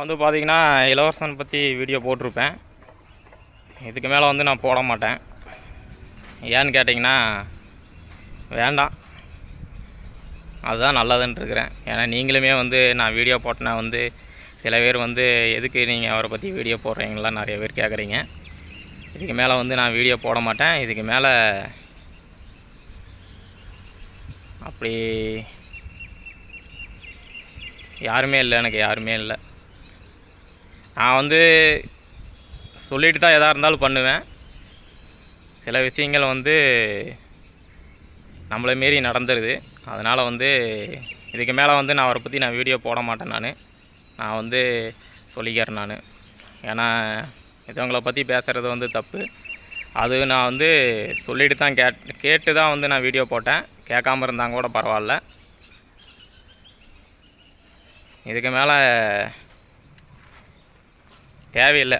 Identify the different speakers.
Speaker 1: வந்து பார்த்தீங்கன்னா இளவரசன் பற்றி வீடியோ போட்டிருப்பேன். இதுக்கு மேலே வந்து நான் போட மாட்டேன். ஏன்னு கேட்டிங்கன்னா வேண்டாம். அதுதான் நல்லதுன்ட்ருக்கிறேன் ஏன்னா நீங்களுமே வந்து நான் வீடியோ போட்டேன்னா வந்து சில பேர் வந்து எதுக்கு நீங்கள் அவரை பற்றி வீடியோ போடுறீங்களா நிறைய பேர் கேட்குறீங்க இதுக்கு மேலே வந்து நான் வீடியோ போட மாட்டேன். இதுக்கு மேலே அப்படி யாருமே இல்லை எனக்கு யாருமே இல்லை. நான் வந்து சொல்லிட்டு தான் எதாக இருந்தாலும் பண்ணுவேன். சில விஷயங்கள் வந்து நம்மளை மீறி நடந்துருது. அதனால் வந்து இதுக்கு மேலே வந்து நான் அவரை பற்றி நான் வீடியோ போட மாட்டேன் நான். நான் வந்து சொல்லிக்கிறேன் நான். ஏன்னா இதவங்களை பற்றி பேசுகிறது வந்து தப்பு. அது நான் வந்து சொல்லிட்டு தான் கேட் கேட்டு தான் வந்து நான் வீடியோ போட்டேன். கேட்காம இருந்தாங்க கூட பரவாயில்ல. இதுக்கு மேலே தேவையில்லை.